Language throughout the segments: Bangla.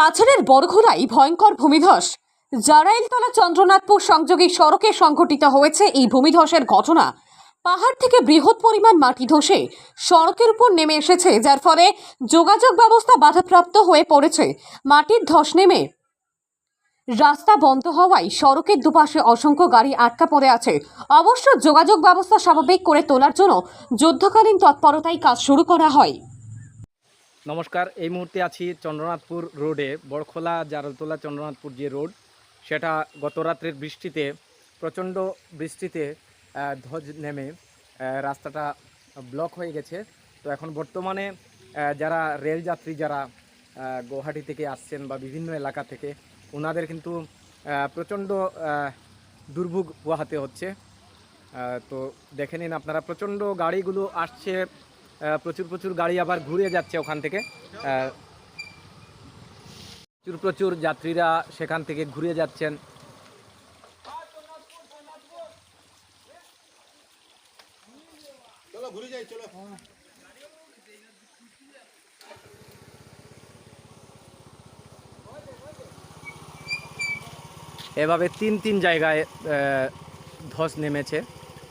কাছাড়ের বড়ঘোড়ায় ভয়ঙ্কর ভূমিধস। জারাইলতলা চন্দ্রনাথপুর সংযোগী সড়কে সংঘটিত হয়েছে এই ভূমিধসের ঘটনা। পাহাড় থেকে বৃহৎ পরিমাণ মাটি ধসে সড়কের উপর নেমে এসেছে, যার ফলে যোগাযোগ ব্যবস্থা বাধাপ্রাপ্ত হয়ে পড়েছে, মাটির ধস নেমে। রাস্তা বন্ধ হওয়ায় সড়কের দুপাশে অসংখ্য গাড়ি আটকা পড়ে আছে। অবশ্য যোগাযোগ ব্যবস্থা স্বাভাবিক করে তোলার জন্য যুদ্ধকালীন তৎপরতায় কাজ শুরু করা হয়। নমস্কার, এই মুহূর্তে আছি চন্দ্রনাথপুর রোডে, বড়খোলা জারলতলা চন্দ্রনাথপুর যে রোড। সেটা গত রাত্রের বৃষ্টিতে, প্রচণ্ড বৃষ্টিতে ধ্বজ নেমে রাস্তাটা ব্লক হয়ে গেছে। তো এখন বর্তমানে যারা রেল যাত্রী যারা গৌহাটি থেকে আসছেন বা বিভিন্ন এলাকা থেকে ওনাদের কিন্তু প্রচণ্ড দুর্ভোগ পোহাতে হচ্ছে। তো দেখে নিন আপনারা, প্রচণ্ড গাড়িগুলো আসছে প্রচুর প্রচুর গাড়ি আবার ঘুরে যাচ্ছে ওখান থেকে। প্রচুর প্রচুর যাত্রীরা সেখান থেকে ঘুরে যাচ্ছেন। ঘুরে যাই চলো। এভাবে তিন তিন জায়গায় ধস নেমেছে।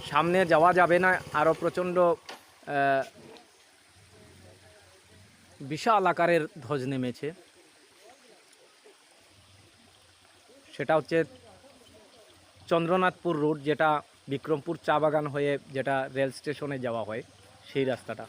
সামনে যাওয়া যাবে না আরও প্রচণ্ড বিশাল আকারের ধ্বজ নেমেছে। সেটা হচ্ছে চন্দ্রনাথপুর রোড, যেটা বিক্রমপুর চা বাগান হয়ে যেটা রেল স্টেশনে যাওয়া হয়, সেই রাস্তাটা।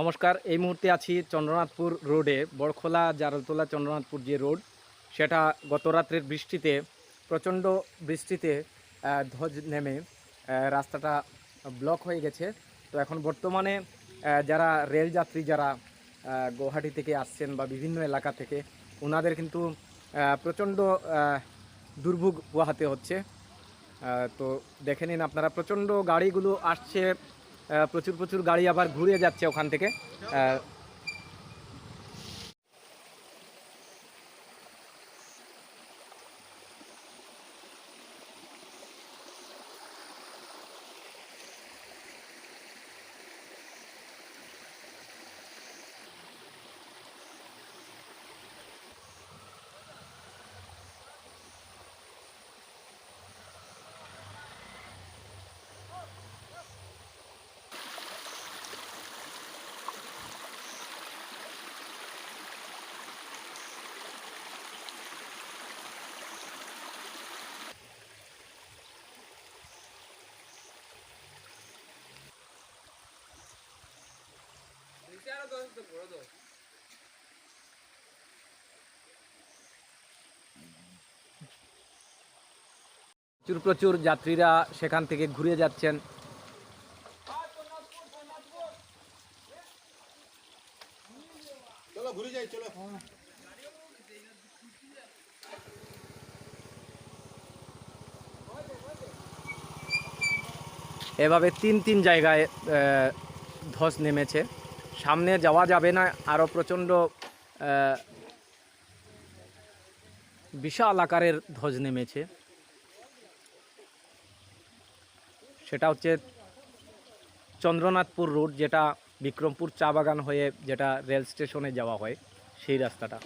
নমস্কার, এই মুহূর্তে আছি চন্দ্রনাথপুর রোডে, বড়খোলা জারলতলা চন্দ্রনাথপুর যে রোড, সেটা গত রাত্রের বৃষ্টিতে, প্রচণ্ড বৃষ্টিতে ধ্বজ নেমে রাস্তাটা ব্লক হয়ে গেছে। তো এখন বর্তমানে যারা রেল যাত্রী যারা গৌহাটি থেকে আসছেন বা বিভিন্ন এলাকা থেকে ওনাদের কিন্তু প্রচণ্ড দুর্ভোগ পোহাতে হচ্ছে। তো দেখে নিন আপনারা, প্রচণ্ড গাড়িগুলো আসছে প্রচুর প্রচুর গাড়ি আবার ঘুরে যাচ্ছে ওখান থেকে। প্রচুর প্রচুর যাত্রীরা সেখান থেকে ঘুরে যাচ্ছেন। চলো ঘুরে যাই চলো। এভাবে তিন তিন জায়গায় আহ, ধস নেমেছে। সামনে যাওয়া যাবে না, আরও প্রচণ্ড বিশাল আকারের ধ্বজ নেমেছে। সেটা হচ্ছে চন্দ্রনাথপুর রোড, যেটা বিক্রমপুর চা বাগান হয়ে যেটা রেল স্টেশনে যাওয়া হয়, সেই রাস্তাটা।